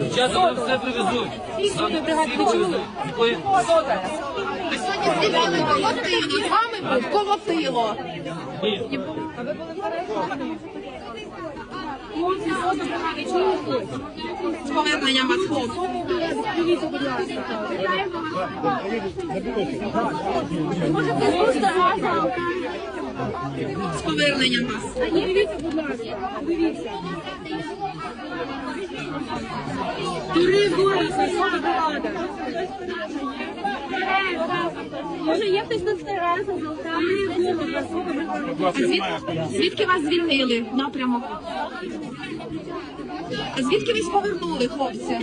Дівчата вам все привезуть. Сотої бригади ви чули? Ви сьогодні звільнили колотило, з вами був колотило. Ні. Хлопці, сотої бригади чули? З поверненням вас, хлопці. Дивіться, будь ласка. Може, просто разом? З поверненням вас. Ласка. Дивіться. Тури Борisa. Може, є хтось на терасах, там не було, сота бригада. А звід- звідки вас звільнили напрямок? А звідки ви повернули, хлопці?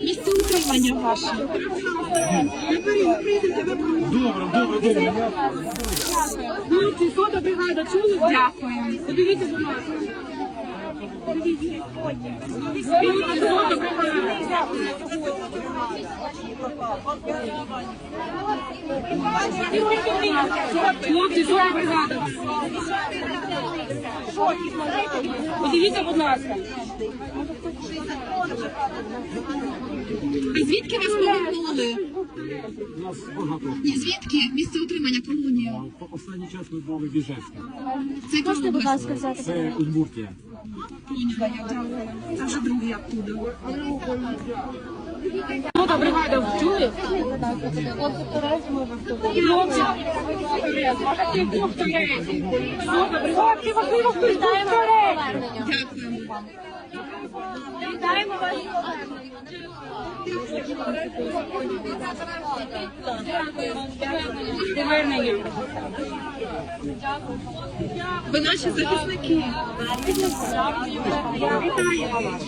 Місце утримання ваше. Хлопці, сота бригада, чули? Дякую. Подивіться, будь ласка. Дивіться, сота бригада. Хлопці, сота бригада. Подивіться, будь ласка. А звідки вас повернули? У нас багато. Ні, звідки? Місце утримання колонія. По останній час ми були в Іжевську. Це яка область? Це Удмуртія. Це вже другий оттуда. Сота бригада, в чули? Хлопці, можете двох турецьких. Сота бригада, можливо, хтось двох турецьких. Дякуємо. Вітаємо вас. Повернення. Ви наші захисники. Вітаю вас.